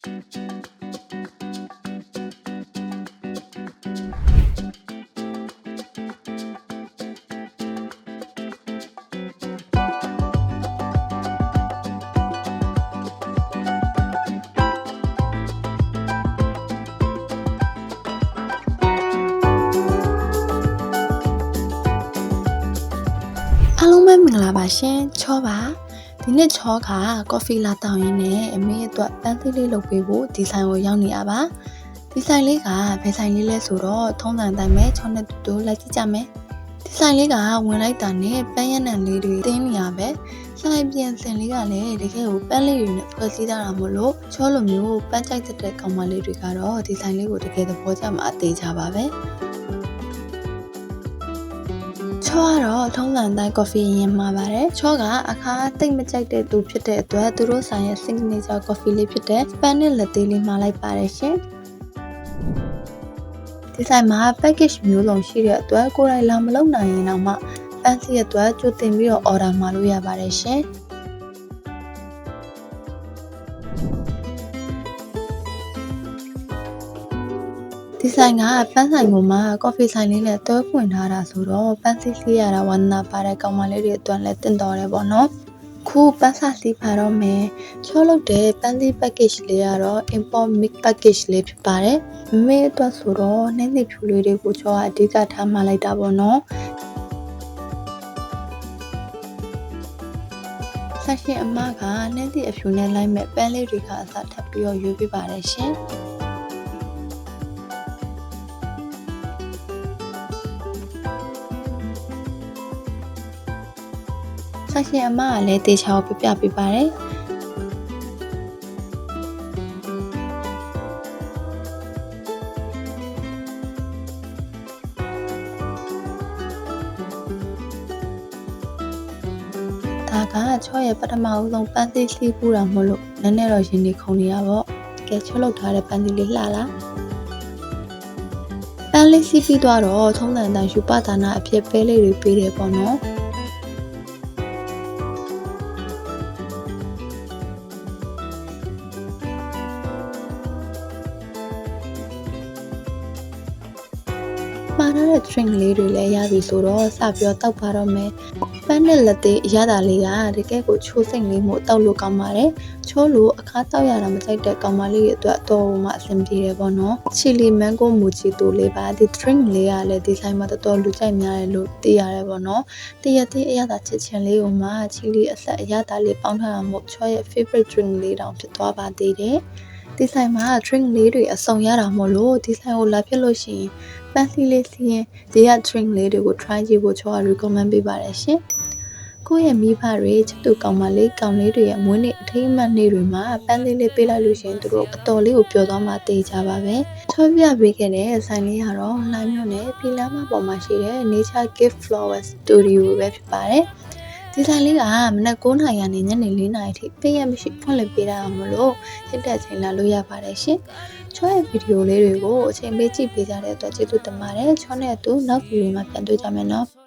အားလုံးပဲမင်္ဂလာပါရှင်ချောပါ ဒီနေ့ချောကကော်ဖီလာတောင်းရင်းနဲ့အမေအတွက်ပန်းသီးလေးလုပ်ပေးဖို့ဒီဆိုင်ကိုရောက်နေရပါဒီဆိုင်လေးကဘယ်ဆိုင်လေးလဲဆိုတော့ထုံးစံအတိုင်းပဲချောနဲ့တူတူလိုက်ကြည့်ကြမယ်ဒီဆိုင်လေးကဝင်လိုက်တာနဲ့ပန်းရနံလေးတွေတင်းနေရပဲဆိုင်ပြန်စင်လေးကလည်းတကယ်ကိုပန်းလေးတွေနဲ့ဖွဲ့စည်းထားတာမို့လို့ချောလိုမျိုးပန်းကြိုက်တဲ့ကောင်မလေးတွေကတော့ဒီဆိုင်လေးကိုတကယ်သဘောကျမှာအသေးကြပါပဲ ချောကတော့ထုံးစံတိုင်းကော်ဖီရင်မှာပါတယ်ချောကအခါတိတ်မကြိုက်တဲ့သူဖြစ်တဲ့အတွက်သူတို့ဆိုင်ရဲ့ signature coffee လေးဖြစ်တဲ့ Spanish latte လေးမှာလိုက်ပါတယ်ရှင်ဒီဆိုင်မှာ package မျိုးစုံရှိတဲ့အတွက်ကိုယ်တိုင်လာမလုပ်နိုင်ရင်တော့မှပန်းစီရဲ့အတွက်ကြိုတင်ပြီးတော့ order မှာလို့ရပါတယ်ရှင် ဒီဆိုင်ကပန်းဆိုင်ပေါ်မှာကော်ဖီဆိုင်လေးနဲ့တွဲဖွင့်ထားတာဆိုတော့ပန်းစီစီရတာဝန္ဒနာပါတဲ့ကောင်မလေးတွေအတွက်လည်းတင်တော်တယ်ပေါ့နော်ခုပန်းစာစီပါတော့မယ်ချောလုပ်တဲ့ပန်းစီ package လေးကတော့ import mix package လေးဖြစ်ပါတယ်မမေအတွက်ဆိုတော့နှင်းစီဖြူလေးတွေကိုချောကအဓိကထားမှလိုက်တာပေါ့နော်ဆက်ရှင်အမကနှင်းစီအဖြူနဲ့လိုက်မဲ့ပန်းလေးတွေကအစားထပ်ပြီးတော့ရွေးပြပါတယ်ရှင် ဆက်ရှင်အမကလည်းတေချာကိုပြပြပေးပါတယ်ဒါကချောရဲ့ပထမအဦးဆုံးပန်းသီးလှီးပူတာမို့လို့နည်းနည်းတော့ရင်နေခုန်နေရပေါ့ကဲချောလောက်ထားတဲ့ပန်းသီးလေးလှလားပန်းလေးစီးပြီးသွားတော့ထုံးတန်တန်ယူပဒါနာအဖြစ်ပဲလေးတွေပေးတယ်ပေါ့နော် မှားထားတဲ့ string လေးတွေလည်းရပြီဆိုတော့စပြီးတော့တောက်ပါတော့မယ်။ပန်းနဲ့လက်သေးအရသာလေးကတကယ်ကိုချိုးစိတ်လေးမို့တောက်လို့ကောင်းပါတယ်။ချိုးလို့အခါတောက်ရတာမကြိုက်တဲ့ကောင်မလေးရဲ့အတွက်တော့မှအဆင်ပြေတယ်ပေါ့နော်။ချီလီမန်ဂိုမူချီတိုလေးပါဒီ string လေးကလည်းဒီဆိုင်မှာတော်တော်လူကြိုက်များတယ်လို့သိရတယ်ပေါ့နော်။တရသေးအရသာချစ်ချင်းလေးကိုမှချီလီအဆက်အရသာလေးပေါင်းထားတာမို့ချောရဲ့ favorite drink လေးတောင်ဖြစ်သွားပါသေးတယ်။ ဒီဆိုင်မှာ drink လေးတွေအစုံရတာမို့လို့ဒီဆိုင်ကိုလာဖြစ်လို့ရှိရင်ပန်းစီလေးစီးရင်ဒီက drink လေးတွေကို try ကြည့်ဖို့ချောက recommend ပေးပါတယ်ရှင်။ကိုယ့်ရဲ့မိဘတွေချစ်သူကောင်းမလေးကောင်းလေးတွေရဲ့မွေးနေ့အထိမ်းအမှတ်နေ့တွေမှာပန်းလေးလေးပေးလိုက်လို့ရှရင်သူတို့အတော်လေးကိုပျော်သွားမှတေးကြပါပဲ။ချောပြပေးခဲ့တဲ့ဆိုင်လေးကတော့လှိုင်းမြို့နယ်ပြည်လမ်းမပေါ်မှာရှိတဲ့ Nature Gift Flower Studio ပဲဖြစ်ပါတယ်။ ဒီဆိုင်လေးကမနက်9:00နာရီကနေညနေ4:00နာရီထိပေးရမရှိဖွင့်လှစ်ပေးတာမလို့စစ်တဲ့ချိန်လာလို့ရပါတယ်ရှင်။ချောရဲ့ဗီဒီယိုလေးတွေကိုအချိန်ပေးကြည့်ပေးကြတဲ့အတွက်ကျေးဇူးတင်ပါတယ်။ချောနဲ့အတူနောက်ဗီဒီယိုမှာပြန်တွေ့ကြမယ်နော်။